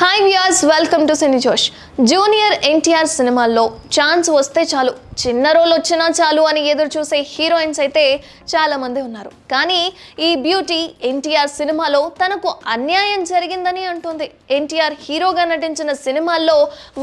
Hi viewers welcome to Cine Josh junior NTR సినిమాల్లో chance వస్తే చాలు. చిన్న రోల్ వచ్చినా చాలు అని ఎదురు చూసే హీరోయిన్స్ అయితే చాలా మంది ఉన్నారు. కానీ ఈ బ్యూటీ ఎన్టీఆర్ సినిమాలో తనకు అన్యాయం జరిగిందని అంటుంది. ఎన్టీఆర్ హీరోగా నటించిన సినిమాల్లో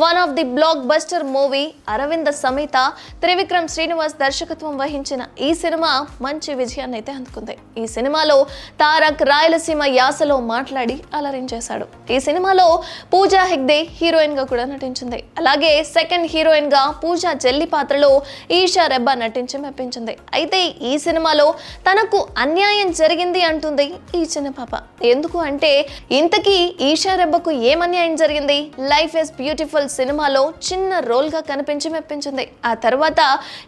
one of the blockbuster movie Aravinda Sametha Trivikram Srinivas దర్శకత్వం వహించిన ఈ సినిమా మంచి విజయాన్ని అయితే అందుకుంది. ఈ సినిమాలో తారక్ రాయలసీమ యాసలో మాట్లాడి అలరించేశాడు. ఈ సినిమాలో పూజా హెగ్డే హీరోయిన్గా కూడా నటించింది. అలాగే సెకండ్ హీరోయిన్గా పూజా చెల్లి పాత్రలో ఈషా రెబ్బా నటించి మెప్పించింది అయితే ఈ సినిమాలో తనకు అన్యాయం జరిగింది అంటుంది ఈ చిన్న పాప ఎందుకు అంటే ఇంతకీ ఈషా రెబ్బకు ఏం అన్యాయం జరిగింది? లైఫ్ ఇస్ బ్యూటిఫుల్ సినిమాలో చిన్న రోల్గా కనిపించి మెప్పించింది ఆ తర్వాత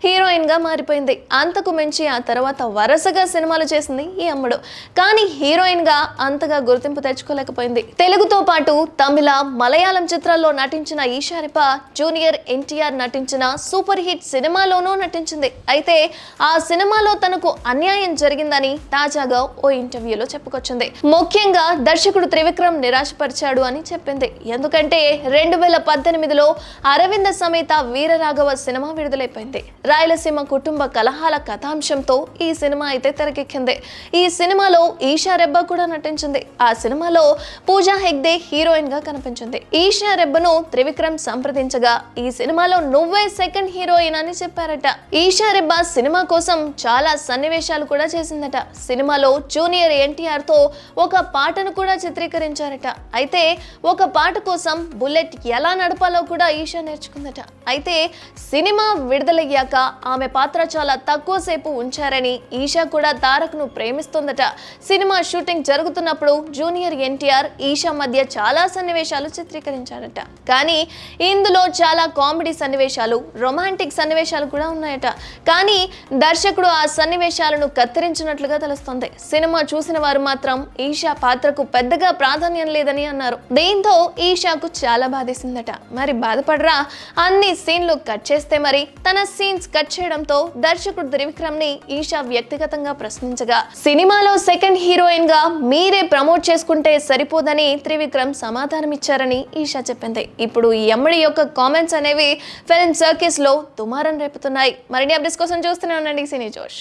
హీరోయిన్గా మారిపోయింది. అంతకు మించి ఆ తర్వాత వరుసగా సినిమాలు చేసింది ఈ అమ్మడు. కానీ హీరోయిన్గా అంతగా గుర్తింపు తెచ్చుకోలేకపోయింది. తెలుగుతో పాటు తమిళ మలయాళం చిత్రాల్లో నటించిన ఈషారిప జూనియర్ ఎన్టీఆర్ నటించిన సూపర్ హిట్ సినిమాలోనూ నటించింది. అయితే ఆ సినిమాలో తనకు అన్యాయం జరిగిందని తాజాగా ఓ ఇంటర్వ్యూలో చెప్పుకొచ్చింది. ముఖ్యంగా దర్శకుడు త్రివిక్రమ్ నిరాశపరిచాడు అని చెప్పింది. ఎందుకంటే రెండు వేల పద్దెనిమిదిలో అరవింద సమేత వీరరాఘవ సినిమా విడుదలైపోయింది. రాయలసీమ కుటుంబ కలహాల కథాంశంతో ఈ సినిమా అయితే తెరకెక్కింది. ఈ సినిమాలో ఈషా రెబ్బా కూడా నటించింది. ఆ సినిమాలో పూజా హెగ్డే హీరోయిన్గా కనిపించింది. ఈషా రెబ్బను త్రివిక్రమ్ సంప్రదించగా ఈ సినిమాలో నువ్వే సెకండ్ హీరోయిన్ అని చెప్పారట. ఈషా రెబ్బా సినిమా కోసం చాలా సన్నివేశాలు కూడా చేసిందట. సినిమాలో జూనియర్ ఎన్టీఆర్తో ఒక పాటను కూడా చిత్రీకరించారట. అయితే ఒక పాట కోసం బుల్లెట్ ఎలా నడపాలో కూడా ఈషా నేర్చుకుందట. అయితే సినిమా విడుదలయ్యాక ఆమె పాత్ర చాలా తక్కువ సేపు ఉంచారని ఈషా కూడా తారక్ను ప్రేమిస్తుందట. సినిమా షూటింగ్ జరుగుతున్నప్పుడు జూనియర్ ఎన్టీఆర్ ఈషా మధ్య చాలా సన్నివేశాలు చిత్రీకరించారట. కానీ ఇందులో చాలా కామెడీ సన్నివేశాలు రొమాంటిక్ సన్నివేశాలు కూడా ఉన్నాయట. కానీ దర్శకుడు ఆ సన్నివేశాలను కత్తిరించినట్లుగా తెలుస్తోంది. సినిమా చూసిన వారు మాత్రం ఈషా పాత్రకు పెద్దగా ప్రాధాన్యం లేదని అన్నారు. దీంతో ఈషాకు చాలా బాధేసిందట. మరి బాధపడరా? అన్ని సీన్లు కట్ చేస్తే మరి తన సీన్స్ కట్ చేయడంతో దర్శకుడు త్రివిక్రమ్ని ఈషా వ్యక్తిగతంగా ప్రశ్నించగా సినిమాలో సెకండ్ హీరోయిన్గా మీరే ప్రమోట్ చేసుకుంటే సరిపోదని త్రివిక్రమ్ సమాధానం ఇచ్చారని ఈషా చెప్పింది. ఇప్పుడు ఈ యొక్క కామెంట్స్ అనేవి ఫిల్మ్ సర్కిస్లో దుమారం రేపుతున్నాయి. మరిన్ని అప్డేట్స్ కోసం చూస్తూనే ఉండండి. సినీ జోష్.